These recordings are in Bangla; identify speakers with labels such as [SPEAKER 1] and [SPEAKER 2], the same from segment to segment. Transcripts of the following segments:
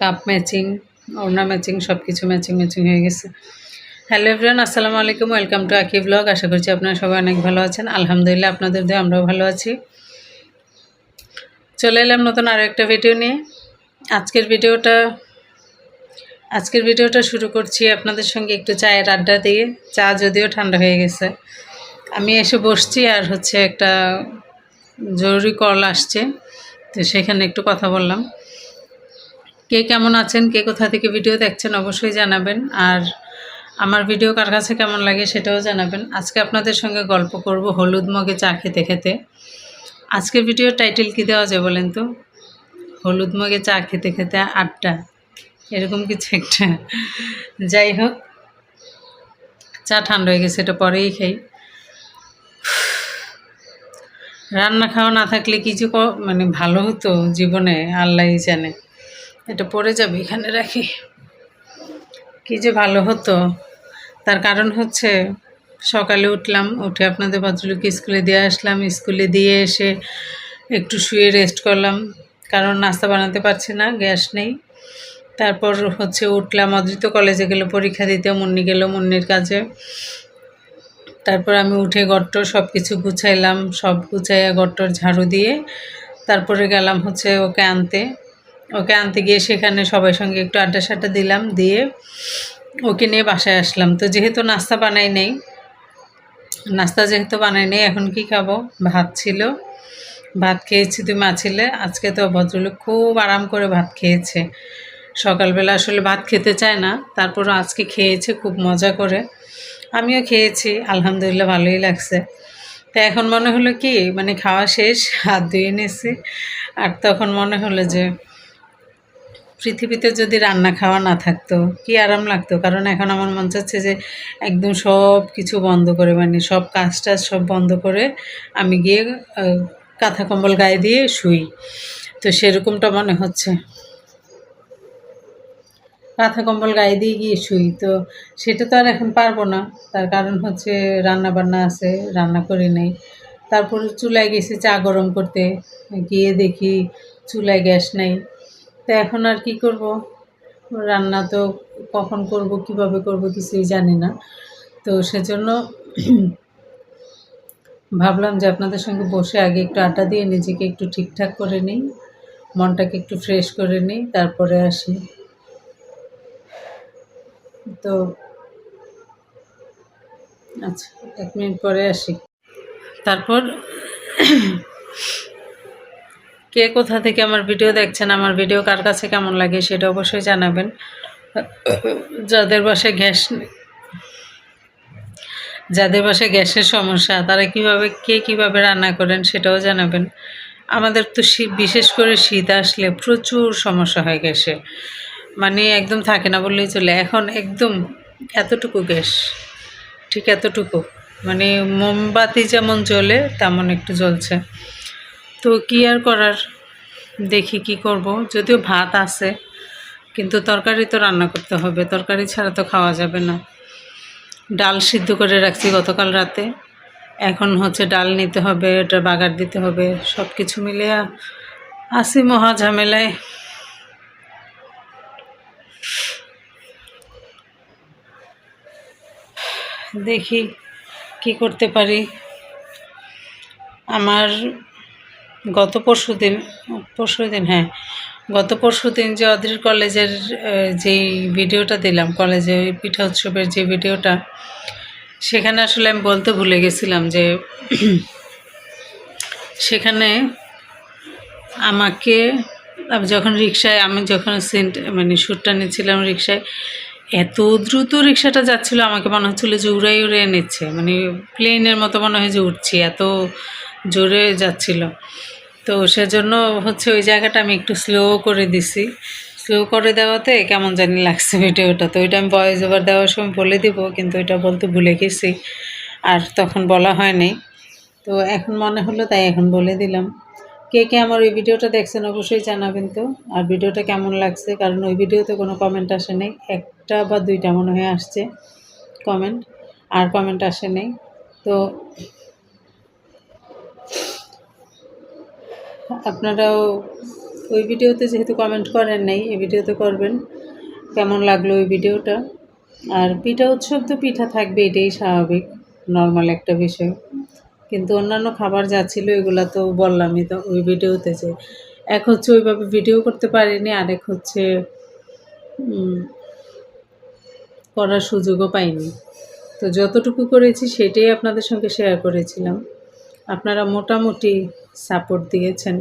[SPEAKER 1] কাপ ম্যাচিং, ওড়না ম্যাচিং সব কিছু ম্যাচিং ম্যাচিং হয়ে গেছে। হ্যালো এভরিওয়ান, আসসালামু আলাইকুম, ওয়েলকাম টু আকি ব্লগ। আশা করছি আপনারা সবাই অনেক ভালো আছেন। আলহামদুলিল্লাহ, আপনাদের দিয়ে আমরাও ভালো আছি। চলে এলাম নতুন আরও একটা ভিডিও নিয়ে। আজকের ভিডিওটা আজকের ভিডিওটা শুরু করছি আপনাদের সঙ্গে একটু চায়ের আড্ডা দিয়ে। চা যদিও ঠান্ডা হয়ে গেছে। আমি এসে বসছি আর হচ্ছে একটা জরুরি কল আসছে। তো সেখানে একটু কথা বললাম। কে কেমন আছেন, কে কোথা থেকে ভিডিও দেখছেন অবশ্যই জানাবেন। আর আমার ভিডিও কার কাছে কেমন লাগে সেটাও জানাবেন। আজকে আপনাদের সঙ্গে গল্প করব হলুদ মগে চা খেতে খেতে। আজকে ভিডিওর টাইটেল কী দেওয়া যায় বলেন তো? হলুদ মগে চা খেতে খেতে আড্ডা। এরকম কিছু একটা। যাই হোক, চা ঠান্ডা হয়ে গেছে, এটা পরেই খাই। রান্না খাওয়া না থাকলে কিছু মানে ভালো হতো জীবনে, আল্লাহই জানে। এটা পড়ে যাবে, এখানে রাখি। কি যে ভালো হতো। তার কারণ হচ্ছে, সকালে উঠলাম, উঠে আপনাদের ভদ্রলোককে স্কুলে দিয়ে আসলাম, স্কুলে দিয়ে এসে একটু শুয়ে রেস্ট করলাম, কারণ নাস্তা বানাতে পারছি না, গ্যাস নেই। তারপর হচ্ছে উঠলাম অদৃত কলেজে গেলো, পরীক্ষা দিতে, মুন্নি গেল মুন্নির কাজে। তারপর আমি উঠে গট্ট সব কিছু গুছাইলাম, সব গুছাইয়া গট্টর ঝাড়ু দিয়ে, তারপরে গেলাম হচ্ছে ওকে আনতে। ওকে আনতে গিয়ে সেখানে সবাই সঙ্গে একটু আড্ডা সাড্ডা দিলাম, দিয়ে ওকে নিয়ে বাসায় আসলাম। তো যেহেতু নাস্তা বানাই নেই, নাস্তা যেহেতু বানাই নেই, এখন কি খাব? ভাত ছিল। ভাত খেয়েছি তুমি মাছিলে আজকে তো ভদ্রলোক খুব আরাম করে ভাত খেয়েছে। সকালবেলা আসলে ভাত খেতে চায় না, তারপরও আজকে খেয়েছে, খুব মজা করে। আমিও খেয়েছি, আলহামদুলিল্লাহ ভালোই লাগছে। তো এখন মনে হলো কি মানে খাওয়া শেষ, হাত ধুয়ে নিয়েছি আর তখন মনে হলো যে পৃথিবীতে যদি রান্না খাওয়া না থাকতো, কি আরাম লাগতো? কারণ এখন আমার মন চাচ্ছে যে একদম সব কিছু বন্ধ করে মানে সব কাজ টাজ সব বন্ধ করে আমি গিয়ে কাঁথা কম্বল গায়ে দিয়ে শুই। তো সেরকমটা মনে হচ্ছে। কাঁথা কম্বল গায়ে দিয়ে গিয়ে শুই। তো সেটা তো আর এখন পারব না। তার কারণ হচ্ছে রান্না বান্না আছে, রান্না করি নাই। তারপর চুলায় গেছি চা গরম করতে। গিয়ে দেখি চুলায় গ্যাস নেই। তো এখন আর কি করব? রান্না তো কখন করব, কীভাবে করব কিছুই জানি না। তো সেজন্য ভাবলাম যে আপনাদের সঙ্গে বসে আগে একটু আড্ডা দিয়ে নিজেকে একটু ঠিকঠাক করে নিই, মনটাকে একটু ফ্রেশ করে নিই, তারপরে আসি। তো আচ্ছা এক মিনিট পরে আসি। তারপর কে কোথা থেকে আমার ভিডিও দেখছেন, আমার ভিডিও কার কাছে কেমন লাগে সেটা অবশ্যই জানাবেন। যাদের বাসায় গ্যাস যাদের বাসায় গ্যাসের সমস্যা, তারা কীভাবে, কে কীভাবে রান্না করেন সেটাও জানাবেন। আমাদের তো শীত বিশেষ করে শীত আসলে প্রচুর সমস্যা হয় গ্যাসে। মানে একদম থাকে না বললেই চলে। এখন একদম এতটুকু গ্যাস, ঠিক এতটুকু। মানে মোমবাতি যেমন জ্বলে, তেমন একটু জ্বলছে। তো কি আর করার? দেখি কি করব। যদিও ভাত আছে, কিন্তু তরকারি তো রান্না করতে হবে। তরকারি ছাড়া তো খাওয়া যাবে না। ডাল সিদ্ধ করে রাখছি গতকাল রাতে। এখন হচ্ছে ডাল নিতে হবে এটা বাগার দিতে হবে। সব কিছু মিলে আসি মহা ঝামেলায়। দেখি কি করতে পারি। আমার গত পরশু দিন পরশু দিন হ্যাঁ। গত পরশু দিন যে অদ্রির কলেজের যেই ভিডিওটা দিলাম, কলেজে পিঠা উৎসবের যে ভিডিওটা, সেখানে আসলে আমি বলতে ভুলে গেছিলাম যে সেখানে আমাকে, আমি যখন রিক্সায় আমি যখন সেন্ট মানে শ্যুটটা নিচ্ছিলাম রিক্সায় এত দ্রুত রিক্সাটা যাচ্ছিল, আমাকে মনে হচ্ছিল যে উড়াই উড়াই নিচ্ছে। মানে প্লেনের মতো মনে হয় যে উঠছি, এত জোরে যাচ্ছিল। তো সেজন্য হচ্ছে ওই জায়গাটা আমি একটু স্লো করে দিছি। স্লো করে দেওয়াতে কেমন জানি লাগছে ভিডিওটা। তো ওইটা আমি ভয়েস ওভার দেওয়ার সময় বলে দিব, কিন্তু ওইটা বলতে ভুলে গেছি। আর তখন বলা হয়নি। তো এখন মনে হলো, তাই এখন বলে দিলাম। কে কে আমার ওই ভিডিওটা দেখছেন অবশ্যই জানাবেন তো। আর ভিডিওটা কেমন লাগছে? কারণ ওই ভিডিওতে কোনো কমেন্ট আসে নাই। একটা বা দুইটা মনে হয় আসছে কমেন্ট আর কমেন্ট আসে নাই। তো আপনারাও ওই ভিডিওতে যেহেতু কমেন্ট করেন নাই, এই ভিডিওতে করবেন। কেমন লাগল ওই ভিডিওটা? আর পিঠা উৎসব তো পিঠা থাকবে, এটাই স্বাভাবিক নর্মাল একটা বিষয়। কিন্তু অন্যান্য খাবার যা ছিল, এগুলো তো বললামই তো ওই ভিডিওতে যে, এক হচ্ছে ওইভাবে ভিডিও করতে পারিনি, আরেক হচ্ছে করার সুযোগও পাইনি। তো যতটুকু করেছি, সেটাই আপনাদের সঙ্গে শেয়ার করেছিলাম। আপনারা মোটামুটি সাপোর্ট দিয়েছেন।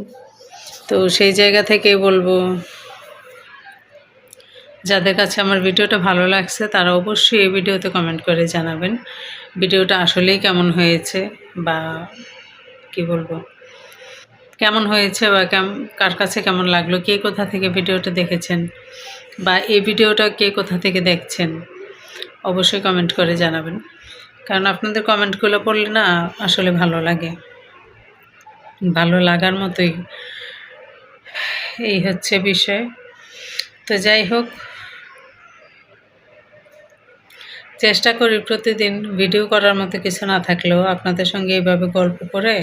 [SPEAKER 1] তো সেই জায়গা থেকে বলব, যাদের কাছে আমার ভিডিওটা ভালো লাগছে তারা অবশ্যই এই ভিডিওতে কমেন্ট করে জানাবেন। ভিডিওটা আসলেই কেমন হয়েছে বা কি বলব, কেমন হয়েছে বা কেম, কার কাছে কেমন লাগল, কে কোথা থেকে ভিডিওটা দেখেছেন বা এই ভিডিওটা কে কোথা থেকে দেখছেন, অবশ্যই কমেন্ট করে জানাবেন। কারণ আপনাদের কমেন্টগুলো পড়লে না আসলে ভালো লাগে। ভালো লাগার মতোই এই হচ্ছে বিষয়। তো যাই হোক, চেষ্টা করি প্রতিদিন ভিডিও করার মতো কিছু না থাকলেও আপনাদের সঙ্গে এইভাবে গল্প করে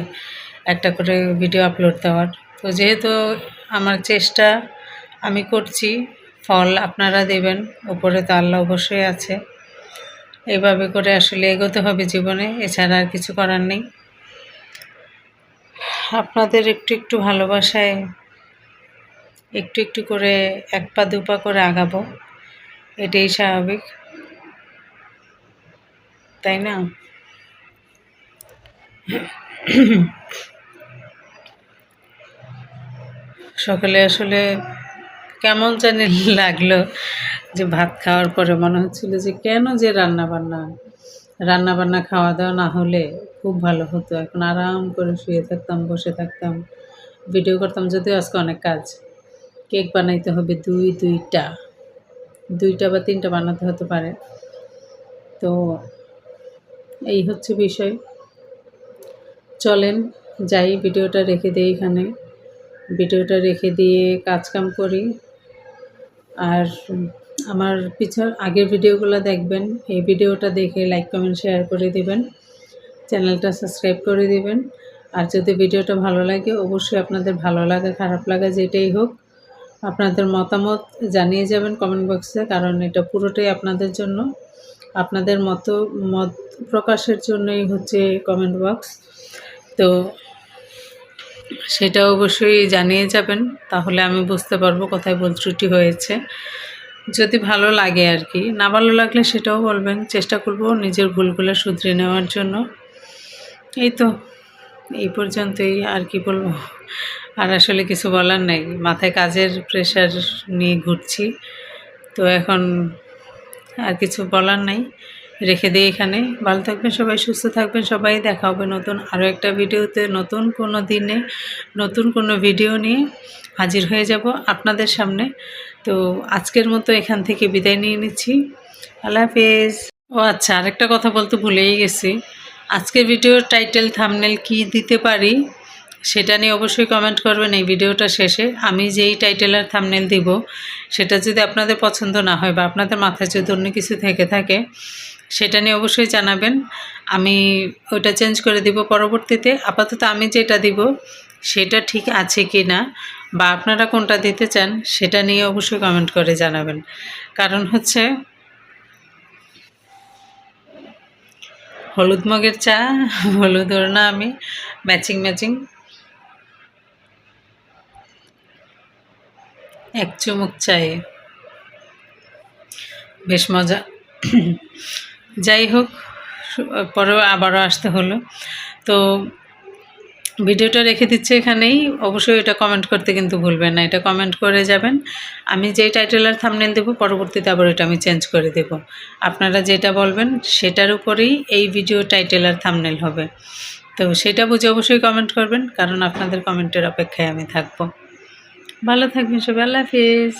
[SPEAKER 1] একটা করে ভিডিও আপলোড দেওয়ার। তো যেহেতু আমার চেষ্টা আমি করছি, ফল আপনারা দেবেন, উপরে তো আল্লাহ অবশ্যই আছে। এইভাবে করে আসলে এগোতে হবে জীবনে, এছাড়া আর কিছু করার নেই। আপনাদের একটু একটু ভালোবাসায় একটু একটু করে এক পা দু পা করে আগাবো, এটাই স্বাভাবিক। তাই না? সকালে আসলে কেমন জানি লাগল যে ভাত খাওয়ার পরে মনে হচ্ছিল যে কেন যে রান্না বান্না রান্না বান্না খাওয়া দাওয়া না হলে খুব ভালো হতো। এখন আরাম করে শুয়ে থাকতাম, বসে থাকতাম ভিডিও করতাম। যদিও আজকে অনেক কাজ। কেক বানাইতে হবে দুই, দুইটা। দুইটা বা তিনটা বানাতে হতে পারে। তো এই হচ্ছে বিষয়। চলেন, যাই ভিডিওটা রেখে দিই এখানে। ভিডিওটা রেখে দিয়ে কাজকাম করি। আর আমার পিছন আগের ভিডিওগুলো দেখবেন। এই ভিডিওটা দেখে লাইক কমেন্ট শেয়ার করে দিবেন। চ্যানেলটা সাবস্ক্রাইব করে দিবেন। আর যদি ভিডিওটা ভালো লাগে, অবশ্যই আপনাদের ভালো লাগা, খারাপ লাগা যেটাই হোক, আপনাদের মতামত জানিয়ে যাবেন কমেন্ট বক্সে কারণ এটা পুরোটাই আপনাদের জন্য। আপনাদের মতো, মত প্রকাশের জন্যই হচ্ছে কমেন্ট বক্স তো সেটা অবশ্যই জানিয়ে যাবেন, তাহলে আমি বুঝতে পারব কোথায় ভুল ত্রুটি হয়েছে। যদি ভালো লাগে আর কি, না ভালো লাগলে সেটাও বলবেন, চেষ্টা করব নিজের ভুলগুলো শুধরে নেওয়ার জন্য। এই তো, এই পর্যন্তই আর কি বলব। আর আসলে কিছু বলার নেই, মাথায় কাজের প্রেশার নিয়ে ঘুরছি। তো এখন আর কিছু বলার নাই। রেখে দিই এখানে। ভালো থাকবেন সবাই, সুস্থ থাকবেন সবাই। দেখা হবে নতুন আরও একটা ভিডিওতে, নতুন কোনো দিনে, নতুন কোনো ভিডিও নিয়ে হাজির হয়ে যাব আপনাদের সামনে। তো আজকের মতো এখান থেকে বিদায় নিয়ে নিচ্ছি। আল্লাহ হাফেজ। ও আচ্ছা আরেকটা কথা বলতে ভুলেই গেছি। আজকের ভিডিওর টাইটেল, থামনেল কি দিতে পারি সেটা নিয়ে অবশ্যই কমেন্ট করবেন এই ভিডিওটা শেষে। আমি যেই টাইটেল আর থামনেল দিব, সেটা যদি আপনাদের পছন্দ না হয় বা আপনাদের মাথায় যদি অন্য কিছু থেকে থাকে সেটা নিয়ে অবশ্যই জানাবেন। আমি ওইটা চেঞ্জ করে দিব পরবর্তীতে। আপাতত আমি যেটা দিব, সেটা ঠিক আছে কি না বা আপনারা কোনটা দিতে চান, সেটা নিয়ে অবশ্যই কমেন্ট করে জানাবেন। কারণ হচ্ছে হলুদ মগের চা, হলুদ না আমি ম্যাচিং ম্যাচিং এক চুমুক চায়ে। বেশ মজা। যাই হোক পরেও আবারও আসতে হলো। তো ভিডিওটা রেখে দিচ্ছে এখানেই। অবশ্যই এটা কমেন্ট করতে কিন্তু ভুলবেন না। এটা কমেন্ট করে যাবেন। আমি যেই টাইটেল আর থামনেল দেবো, পরবর্তীতে আবার এটা আমি চেঞ্জ করে দেব। আপনারা যেটা বলবেন, সেটার উপরেই এই ভিডিও টাইটেল আর থামনেল হবে। তো সেটা বুঝে অবশ্যই কমেন্ট করবেন, কারণ আপনাদের কমেন্টের অপেক্ষায় আমি থাকব। ভালো থাকবেন সবাই। আল্লাহ হাফিজ।